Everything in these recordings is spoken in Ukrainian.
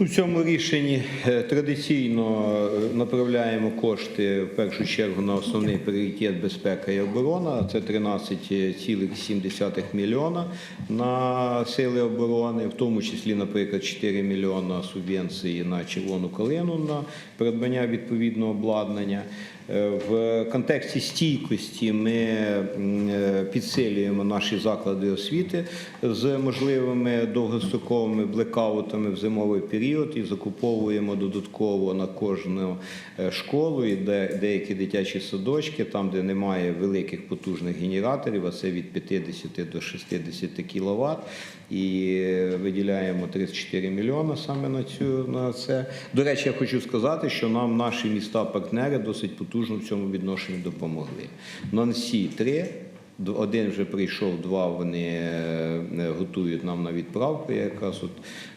У цьому рішенні е, традиційно е, направляємо кошти в першу чергу на основний пріоритет безпека і оборона. Це 13,7 мільйона на сили оборони, в тому числі, наприклад, 4 мільйона субвенції на червону калину на придбання відповідного обладнання. Е, В контексті стійкості ми підсилюємо наші заклади освіти з можливими довгостроковими блекаутами в зимовий період і закуповуємо додатково на кожну е, школу і де деякі дитячі садочки, там де немає великих потужних генераторів, а це від 50 до 60 кВт, і е, виділяємо 34 мільйони саме на цю на це. До речі, я хочу сказати, що нам наші міста-партнери досить потужно в цьому відношенні допомогли. Нансі 3 Д- Один вже прийшов, два вони е, готують нам на відправку. Я якраз от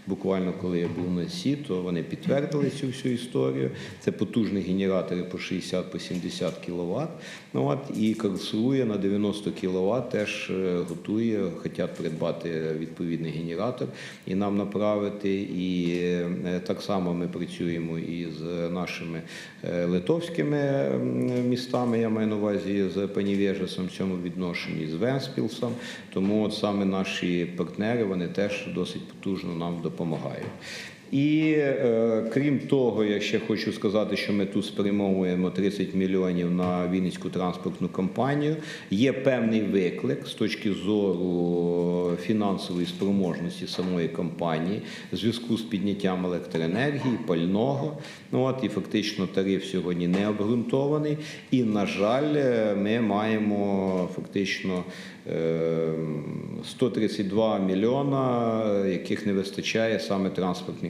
буквально коли я був на СІ, то вони підтвердили цю всю історію. Це потужні генератори по 60 по 70 кВт. Ну, от, і Карлсрує на 90 кВт теж е, готує, хочуть придбати відповідний генератор і нам направити. І е, так само ми працюємо і з нашими литовськими містами, я маю на увазі з Панівежесом в цьому відношенні, з Венспілсом. Тому от саме наші партнери вони теж досить потужно нам допомагають. І е, крім того, я ще хочу сказати, що ми тут спрямовуємо 30 мільйонів на Вінницьку транспортну компанію. Є певний виклик з точки зору фінансової спроможності самої компанії в зв'язку з підняттям електроенергії, пального. Ну от і фактично тариф сьогодні не обґрунтований. І на жаль, е, ми маємо фактично е, 132 мільйона, е, яких не вистачає саме транспортній.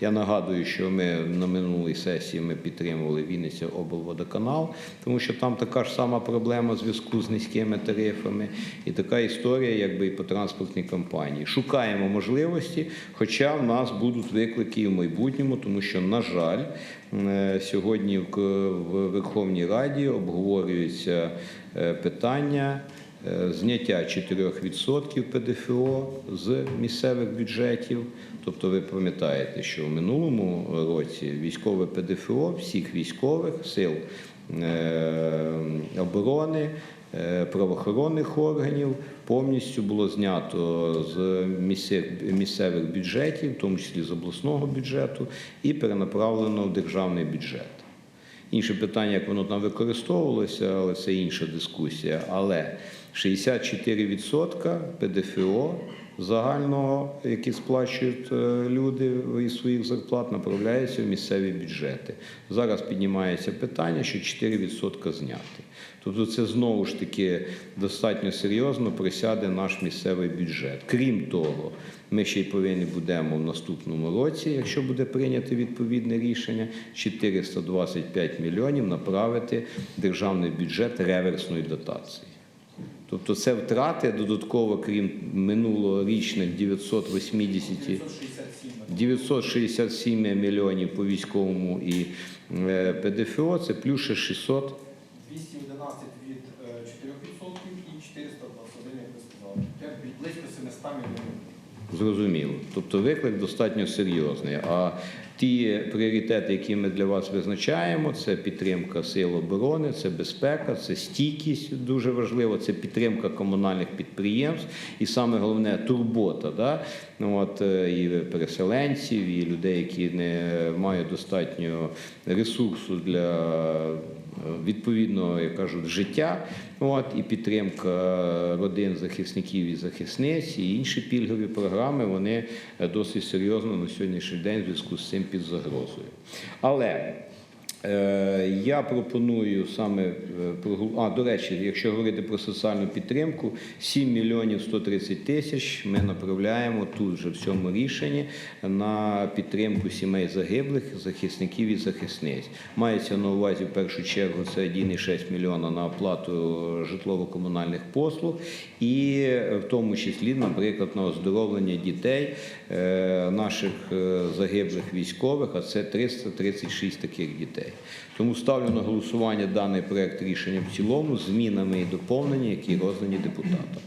Я нагадую, що ми на минулій сесії ми підтримували Вінниця облводоканал, тому що там така ж сама проблема в зв'язку з низькими тарифами, і така історія, якби і по транспортній компанії. Шукаємо можливості, хоча в нас будуть виклики і в майбутньому, тому що, на жаль, е, сьогодні в Верховній Раді обговорюється е, питання. Е, Зняття 4% ПДФО з місцевих бюджетів. Тобто, ви пам'ятаєте, що в минулому році військове ПДФО всіх військових сил е, оборони, е, правоохоронних органів повністю було знято з місцевих бюджетів, в тому числі з обласного бюджету, і перенаправлено в державний бюджет. Інше питання, як воно там використовувалося, але це інша дискусія. Але 64% ПДФО загального, які сплачують е, люди із своїх зарплат, направляється в місцеві бюджети. Зараз піднімається питання, що 4% зняти. Тобто це знову ж таки достатньо серйозно присяде наш місцевий бюджет. Крім того, ми ще й повинні будемо в наступному році, якщо буде прийнято відповідне рішення, 425 мільйонів направити державний бюджет реверсної дотації. Тобто це втрати додатково, крім минулорічних 980 967 мільйонів по військовому і е, ПДФО, це плюс ще 600 211 від е, 4% і 421, як ви сказали. Близько 700 мільйонів. Зрозуміло. Тобто виклик достатньо серйозний. А ті пріоритети, які ми для вас визначаємо, це підтримка сил оборони, це безпека, це стійкість дуже важливо, це підтримка комунальних підприємств і саме головне турбота. Да? Ну, от, е, і переселенців, і людей, які не мають достатньо ресурсу для е, я як кажуть, життя. От, і підтримка родин захисників і захисниць, і інші пільгові програми, вони е, досить серйозно на сьогоднішній день в зв'язку з цим під загрозою. Але Е, Я пропоную саме е, а, до речі, якщо говорити про соціальну підтримку, 7 мільйонів 130 тисяч ми направляємо тут же в цьому рішенні на підтримку сімей загиблих, захисників і захисниць. Мається на увазі в першу чергу це 1,6 мільйона на оплату житлово-комунальних послуг, і е, в тому числі, наприклад, на оздоровлення дітей е, наших е, загиблих військових, а це 336 таких дітей. Тому ставлю на голосування даний проект рішення в цілому змінами і доповненнями, які роздані депутатам.